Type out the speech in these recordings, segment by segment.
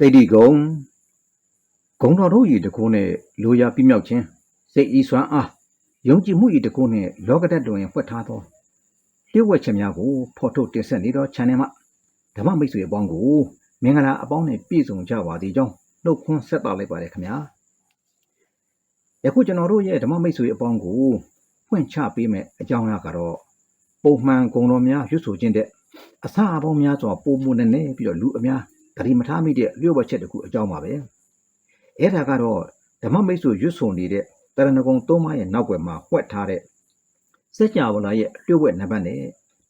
တိတ်ဒီကုံဂုံတော်တို့ဤတကုနဲ့လိုရာပြမြောက်ခြင်းစိတ်ဤစွမ်းအားယုံကြည်မှုဤတကုနဲ့လောကဓာတ်တွင်ဖွက်ထားသောလျှို့ဝှက်ချက်များကိုဖော်ထုတ်တင်ဆက်နေသော channel မှာဓမ္မမိတ်ဆွေအပေါင်းကိုမင်္ဂလာအပေါင်းနဲ့ပြည့်စုံကြပါသည်ကြောင်းနှုတ်ခွန်းဆက်သလိုက်ပါတယ်ခင်ဗျာယခုကျွန်တော်တို့ရဲ့ဓမ္မမိတ်ဆွေအပေါင်းကိုဖွင့်ချပေးမယ်အကြောင်းအရာကတော့ပုံမှန်ဂုံတော်များရွတ်ဆိုခြင်းတဲ့အစအပေါင်းများစွာပုံမှုနဲ့နေပြီးတော့လူအများ ဂရီမထားမိတဲ့လျှို့ဝှက်ချက်တစ်ခုအကြောင်းပါပဲအဲ့ဒါကတော့ဓမ္မမိတ်ဆွေရွတ်ဆိုနေတဲ့တရဏဂုံသုံးပါးရဲ့နောက်ွယ်မှာဖွက်ထားတဲ့စัจ java လာရဲ့လျှို့ဝှက်နံပါတ်နဲ့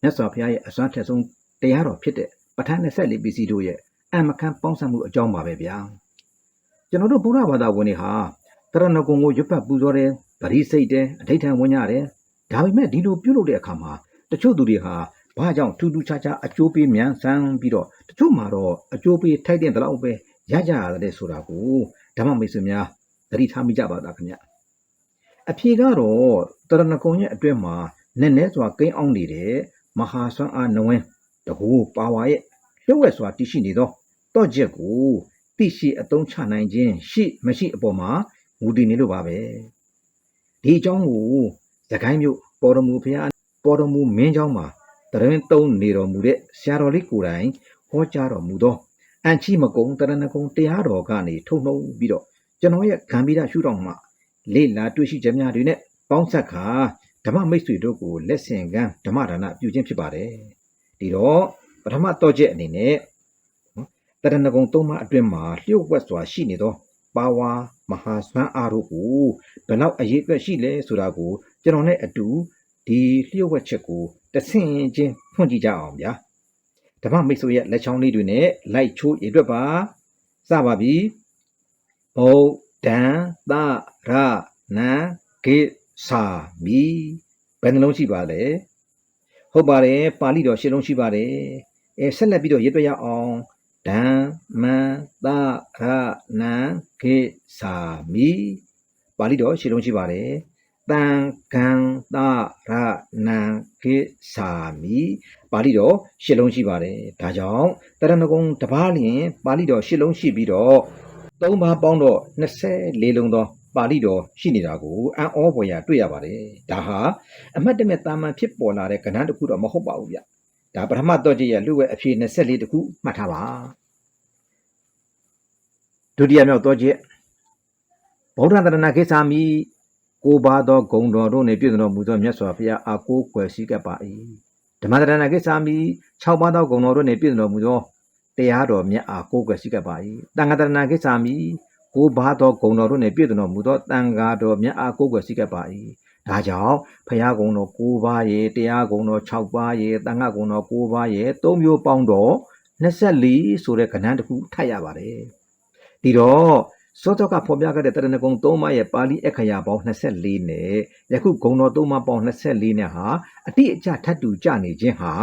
မြတ်စွာဘုရားရဲ့အစွမ်းထက်ဆုံးတရားတော်ဖြစ်တဲ့ပဋ္ဌာန်း24ပစ္စည်းတို့ရဲ့အမခံပေါင်းစပ်မှုအကြောင်းပါပဲဗျာကျွန်တော်တို့ဘုရားဘာသာဝင်တွေဟာတရဏဂုံကိုရွတ်ပတ်ပူဇော်တယ်ဗတိစိတ်တယ်အဋိဌံဝင်ကြတယ်ဒါပေမဲ့ဒီလိုပြုလုပ်တဲ့အခါမှာတချို့သူတွေဟာ ဘာကြောင့်ထူးထူးခြားခြားအကျိုးပေးမြန်ဆန်းပြီးတော့တချို့မှာတော့အကျိုးပေးထိုက်တဲ့တလောက်ပဲရကြရတယ်ဆိုတာကိုဓမ္မမိတ်ဆွေများသတိထားမိကြပါသားခင်ဗျအဖြေကတော့တရဏဂုံရဲ့အတွင်းမှာနည်းနည်းစွာကိန်းအောင်နေတဲ့မဟာဆွမ်းအားနဝင်းတကူပါဝါရဲ့လျှို့ဝှက်စွာတည်ရှိနေသောတော့ချက်ကိုသိရှိအသုံးချနိုင်ခြင်းရှိမရှိအပေါ်မှာမူတည်နေလို့ပါပဲဒီအကြောင်းကိုသခိုင်းမြို့ပေါ်တော်မူဖျားပေါ်တော်မူမင်းเจ้าမှာ တရင်သုံးနေတော်မူတဲ့ဆရာတော်လေးကိုယ်တိုင်ဟောကြားတော်မူသောအန်ချီမကုံတရဏဂုံတရားတော်ကနေထုံနှုံပြီးတော့ကျွန်တော်ရဲ့ဂံဗီဒရှုတော်မှာလေ့လာတွေ့ရှိချက်များတွေနဲ့ပေါင်းဆက်ခါဓမ္မမိတ်ဆွေတို့ကိုလက်ဆင့်ကမ်းဓမ္မဒါနပြုခြင်းဖြစ်ပါတယ်ဒီတော့ပထမတော့ချက်အနေနဲ့နော်တရဏဂုံသုံးပါးအတွင်းမှာလျှို့ဝှက်စွာရှိနေသောပါဝါမဟာဆွမ်းအားတို့ကိုဘယ်လောက်အရေးအတွက်ရှိလဲဆိုတာကိုကျွန်တော်နဲ့အတူ ဒီလျှို့ဝှက်ချက်ကိုတဆင့်ချင်းဖွင့်ကြည့်ကြအောင်ဗျာဓမ္မမိတ်ဆွေရဲ့လက်ချောင်းလေးတွေနဲ့လိုက်ချိုးရအတွက်ပါစပါပြီဘုဒ္ဓံသရနံကိသာမိဘယ်နှလုံးရှိပါလဲဟုတ်ပါတယ်ပါဠိတော်ရှင်းလုံးရှိပါတယ်အဲဆက်လက်ပြီးတော့ရေးသွက်ရအောင်ဓမ္မံသရနံကိသာမိပါဠိတော်ရှင်းလုံးရှိပါတယ် တန်ကံသရနံကိသာမိပါဠိတော်ရှင်းလုံးရှိပါတယ်ဒါကြောင့်တရဏဂုံတစ်ပါးလျင်ပါဠိတော်ရှင်းလုံးရှိပြီးတော့သုံးပါးပေါင်းတော့24လုံးသောပါဠိတော်ရှိနေတာကိုအံ့ဩဖွယ်ရာတွေ့ရပါတယ်ဒါဟာအမတ်တမဲ့တာမန်ဖြစ်ပေါ်လာတဲ့ကဏ္ဍတစ်ခုတော့မဟုတ်ပါဘူးဗျဒါပထမတော့ကြည့်ရလူဝဲအဖြေ24တခုမှတ်ထားပါဒုတိယမြောက်တော့ကြည့်ဗုဒ္ဓတရဏကိသာမိ ကိုပါသောဂုံတော်တို့နှင့်ပြည့်စုံတော်မူသောမြတ်စွာဘုရားအားကိုးကွယ်ရှိကပ်ပါ၏ဓမ္မတရဏကိသာမိ6ပါးသောဂုံတော်တို့နှင့်ပြည့်စုံတော်မူသောတရားတော်မြတ်အားကိုးကွယ်ရှိကပ်ပါ၏တန်ခါတရဏကိသာမိကိုပါသောဂုံတော်တို့နှင့်ပြည့်စုံတော်မူသောတန်ခါတော်မြတ်အားကိုးကွယ်ရှိကပ်ပါ၏ဒါကြောင့်ဖရာဂုံတော်9ပါးရဲ့တရားဂုံတော်6ပါးရဲ့တန်ခါဂုံတော်9ပါးရဲ့၃မျိုးပေါင်းတော့24ဆိုတဲ့ကဏ္ဍတစ်ခုထပ်ရပါတယ်ဒီတော့ စောတော့ကဖော်ပြခဲ့တဲ့တရဏဂုံ3ပါးရဲ့ပါဠိအခရာပေါင်း24နဲ့ယခုဂုံတော်3ပါးပေါင်း24နဲ့ဟာအတိအကျထပ်တူကြနေခြင်းဟာ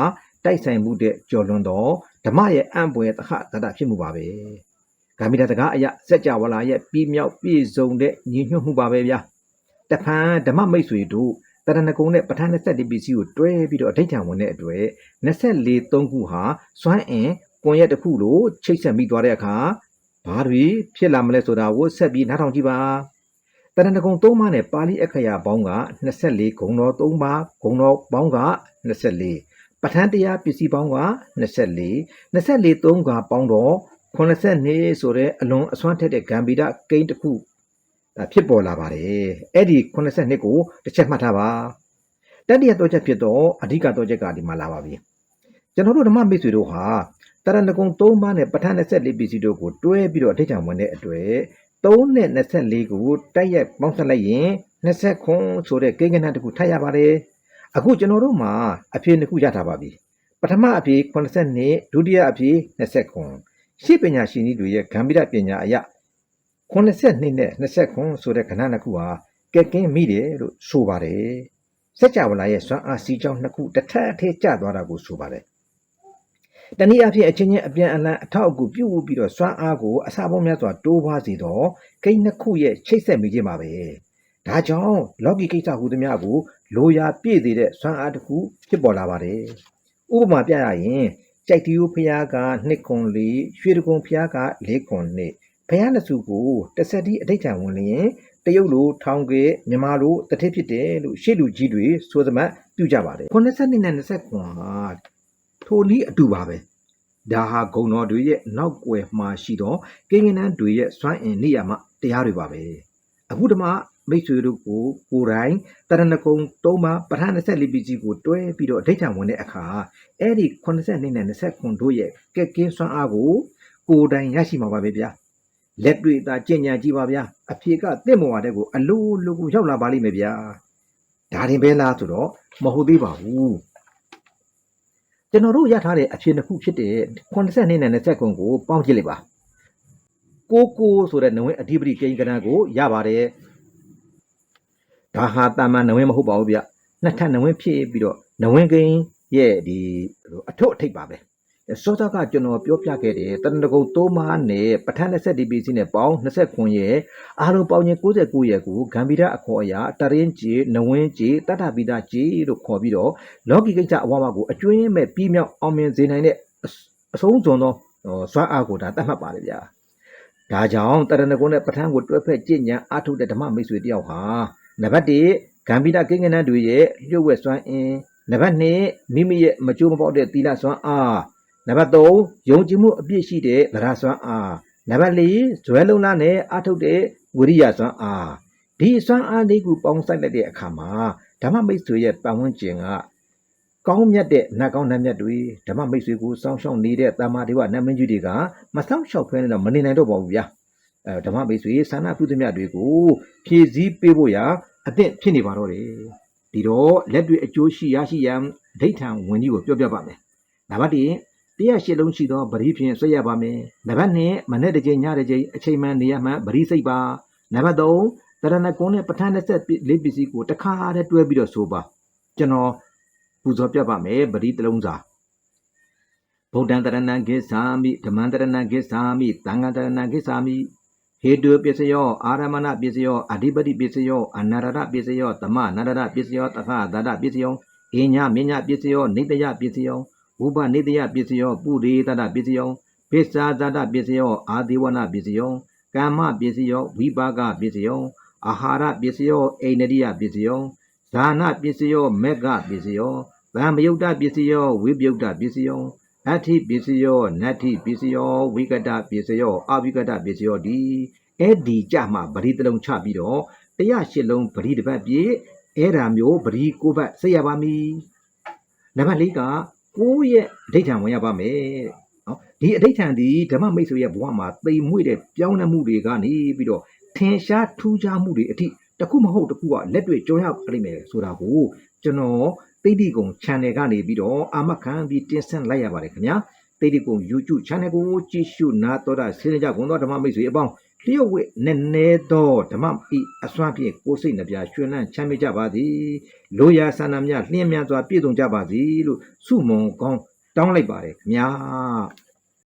တိုက်ဆိုင်မှုတဲ့ကြော်လွန်သောဓမ္မရဲ့အံ့ပွေသခတတဖြစ်မှုပါပဲဂามိတတကားအယစัจ java လာရဲ့ပြီးမြောက်ပြည့်စုံတဲ့ညီညွတ်မှုပါပဲဗျာတဖန်ဓမ္မမိတ်ဆွေတို့တရဏဂုံနဲ့ပဋ္ဌာန်း24ပစ္စည်းကိုတွဲပြီးတော့အဋိဌာန်ဝင်တဲ့အတွက်24 3ခုဟာစွမ်းအင်ကွန်ရက်တစ်ခုလိုချိတ်ဆက်မိသွားတဲ့အခါ ဘာတွေဖြစ်လာမလဲဆိုတာကိုဆက်ပြီးနားထောင်ကြည့်ပါတရဏဂုံ3ပါးနဲ့ပါဠိအခရာပေါင်းက24ဂုံတော်3ပါးဂုံတော်ပေါင်းက24ပဋ္ဌာန်းတရားပစ္စည်းပေါင်းက24 24 3ကပေါင်းတော့82ဆိုတဲ့အလွန်အစွမ်းထက်တဲ့ဂမ်ဘီဒကိန်းတစ်ခုဒါဖြစ်ပေါ်လာပါတယ်အဲ့ဒီ82ကိုတစ်ချက်မှတ်ထားပါတတိယတော့ချက်ဖြစ်တော့အဓိကတော့ချက်ကဒီမှာလာပါပြီကျွန်တော်တို့ဓမ္မမိတ်ဆွေတို့ဟာ တရဏဂုံ3ပါးနဲ့ပဋ္ဌာန်း24ပစ္စည်းတို့ကိုတွဲပြီးတော့အထိတ်တံဝင်တဲ့အတွက်3နဲ့24ကိုတိုက်ရိုက်ပေါင်းစပ်လိုက်ရင်20ခွန်ဆိုတဲ့ကိန်းကဏ္ဍတစ်ခုထပ်ရပါတယ်အခုကျွန်တော်တို့မှာအဖြေနှစ်ခုရထားပါပြီပထမအဖြေ82ဒုတိယအဖြေ20ခွန်ရှေ့ပညာရှင်တွေရဲ့ဂံဗိဒပညာအရ82နဲ့20ခွန်ဆိုတဲ့ခဏနှစ်ခုဟာကဲကင်းမိတယ်လို့ဆိုပါတယ်စัจ java လာရဲ့စွမ်းအားစီကြောင်းနှစ်ခုတစ်ထပ်အထည်ကျသွားတာကိုဆိုပါတယ် တနည်းအားဖြင့်အချင်းချင်းအပြန်အလှန်အထောက်အကူပြုပြီးတော့စွမ်းအားကိုအစာပေါင်းများစွာတိုးပွားစေတော့ကိန်းနှစ်ခုရဲ့ချိတ်ဆက်မိခြင်းပါပဲဒါကြောင့်လော်ဂီကိစ္စဟူသည်များကိုလိုရာပြည့်စေတဲ့စွမ်းအားတစ်ခုဖြစ်ပေါ်လာပါတယ်ဥပမာပြရရင်ကြိုက်တီယိုဖျားကနှစ်ခွန်လေးရွှေတကုံဖျားကလေးခွန်နှစ်ဖျားနှစ်စုကိုတစ်ဆက်တီးအဋိဋ္ဌံဝင်လျင်တရုတ်လိုထောင်ကဲမြန်မာလိုတထစ်ဖြစ်တယ်လို့ရှေ့လူကြီးတွေဆိုသမတ်ပြုကြပါတယ်82နဲ့29ဟာ ထိုနည်းအတူပါပဲဒါဟာဂုံတော်တွေရဲ့နောက်ွယ်မှာရှိတော့ကိန်းကနန်းတွေရဲ့စွမ်းအင်နေရာမှာတရားတွေပါပဲအခုတမမိတ်ဆွေတို့ကိုကိုယ်တိုင်တရဏဂုံသုံးပါပဋ္ဌာန်း24ပစ္စည်းကိုတွဲပြီးတော့အဋိဋ္ဌံဝင်တဲ့အခါအဲ့ဒီ82နဲ့29တို့ရဲ့ကက်ကင်းစွမ်းအားကိုကိုယ်တိုင်ရရှိမှာပါပဲဗျာလက်တွေ့သာကြင်ညာကြည့်ပါဗျာအဖြေကတင့်မော်ရတဲ့ကိုအလိုလိုကိုရောက်လာပါလိမ့်မယ်ဗျာဒါရင်ပဲလားဆိုတော့မဟုတ်သေးပါဘူး ကျွန်တော်တို့ရထားတဲ့အဖြေတစ်ခုဖြစ်တဲ့82နဲ့29ကိုပေါင်းကြည့်လိုက်ပါကိုကိုဆိုတဲ့နဝင်အဓိပတိကိန်းကဏ္ဍကိုရပါတယ်ဒါဟာတာမန်နဝင်မဟုတ်ပါဘူးဗျနှစ်ထပ်နဝင်ဖြစ်ပြီးတော့နဝင်ကိန်းရဲ့ဒီအထုပ်အထိပ်ပါပဲ စောစောကကျွန်တော်ပြောပြခဲ့တယ်တရဏဂုံ3မားနဲ့ပဋ္ဌာန်း20 DPC နဲ့ပေါင်း29ရဲ့အားလုံးပေါင်းရင်69ရဲ့ကိုဂမ်ဘီဒအခေါ်အရာတရင်ကြီးနဝင်းကြီးတတ္ထပိဒကြီးလို့ခေါ်ပြီးတော့လောကီကိစ္စအဝါဝါကိုအကျွင်းမဲ့ပြီးမြောက်အောင်မြင်စေနိုင်တဲ့အဆုံးစွန်သောစွမ်းအားကိုဒါတတ်မှတ်ပါလေဗျာဒါကြောင့်တရဏဂုံနဲ့ပဋ္ဌာန်းကိုတွဲဖက်ကြည်ညာအားထုတ်တဲ့ဓမ္မမိတ်ဆွေတယောက်ဟာနံပါတ်1ဂမ်ဘီဒကိန်းကနန်းတွေရဲ့လျှို့ဝှက်စွမ်းအင်နံပါတ်2မိမိရဲ့မကြိုးမပေါက်တဲ့သီလစွမ်းအား နံပါတ်3ယုံကြည်မှုအပြည့်ရှိတဲ့သရစွမ်းအားနံပါတ်4ဇွဲလုံးလားနဲ့အားထုတ်တဲ့ဝိရိယစွမ်းအားဒီစွမ်းအားလေးခုပေါင်းဆိုင်လိုက်တဲ့အခါမှာဓမ္မမိတ်ဆွေရဲ့ပတ်ဝန်းကျင်ကကောင်းမြတ်တဲ့နတ်ကောင်းနတ်မြတ်တွေဓမ္မမိတ်ဆွေကိုစောင့်ရှောက်နေတဲ့တာမာဒေဝနတ်မင်းကြီးတွေကမစောင့်ရှောက်ဖဲနဲ့တော့မနေနိုင်တော့ပါဘူးဗျာအဲဓမ္မမိတ်ဆွေဆန္ဒပြုသမျှတွေကိုဖြည့်ဆည်းပေးဖို့ရာအသင့်ဖြစ်နေပါတော့တယ်ဒီတော့လက်တွေ့အကျိုးရှိရရှိရန်ဒိဋ္ဌံဝင်ကြီးကိုပြောပြပါမယ်နံပါတ်1 တရားရှိလုံးရှိသောဗတိဖြင့်ဆွဲရပါမယ်နံပါတ်2မနေ့တစ်ချိန်ညတစ်ချိန်အချိန်မှန်နေရမှန်ဗတိစိတ်ပါနံပါတ်3တရဏဂုံနဲ့ပဋ္ဌာန်း24ပစ္စည်းကိုတစ်ခါတည်းတွဲပြီးတော့ဆိုပါကျွန်တော်ပူဇော်ပြပါမယ်ဗတိတစ်လုံးစာဗုဒ္ဓံတရဏံဂစ္ဆာမိဓမ္မံတရဏံဂစ္ဆာမိသံဃံတရဏံဂစ္ဆာမိဟေတုပစ္စယောအာရမဏပစ္စယောအဓိပတိပစ္စယောအနရရပစ္စယောတမနရရပစ္စယောတခသဒပစ္စယောအညမညပစ္စယောနေတယပစ္စယော ဥပနေတယပစ္စယောပုရိသဒပစ္စယောပိစ္ဆာသဒပစ္စယောအာဒီဝနပစ္စယောကာမပစ္စယောဝိပါကပစ္စယောအာဟာရပစ္စယောအိန္ဒိယပစ္စယောဇာနာပစ္စယောမေဃပစ္စယောဗံမယုတ်တပစ္စယောဝိပယုတ်တပစ္စယောအဋ္ဌိပစ္စယောနတ္ထိပစ္စယောဝိကတပစ္စယောအဝိကတပစ္စယောဒီအဲ့ဒီကြမှာဗတိတလုံးချပြီးတော့တရားရှစ်လုံးဗတိတစ်ပတ်ပြည့်အဲ့ဒါမျိုးဗတိကိုပတ်စိတ်ရပါမည်နံပါတ်၄က ကိုယ့်ရဲ့အဋိဋ္ဌံဝင်ရပါမယ်နော်ဒီအဋိဋ္ဌံဒီဓမ္မမိတ်ဆွေရဲ့ဘဝမှာသိမ်မွေ့တဲ့ပြောင်းလဲမှုတွေကနေပြီးတော့ထင်ရှားထူးခြားမှုတွေအထိတစ်ခုမဟုတ်တစ်ခုကလက်တွေ့ကြောရပါလိမ့်မယ်ဆိုတာကိုကျွန်တော်သိတိကုံ channel ကနေပြီးတော့အာမခံပြီးတင်ဆက်လိုက်ရပါတယ်ခင်ဗျာသိတိကုံ YouTube channel ကိုကြည့်ရှုနာတော်တာဆင်းရဲကြကုန်သောဓမ္မမိတ်ဆွေအပေါင်း လျှို့ဝှက်နည်းနည်းသောဓမ္မဤအစွမ်းဖြင့်ကိုယ်စိတ်နှပြရွှင်လန်းချမ်းမြေ့ကြပါသည်လိုရာဆန္ဒများလျှင်မြန်စွာပြည့်စုံကြပါသည်လို့ဆုမွန်ကောင်းတောင်းလိုက်ပါတယ်ခင်ဗျာ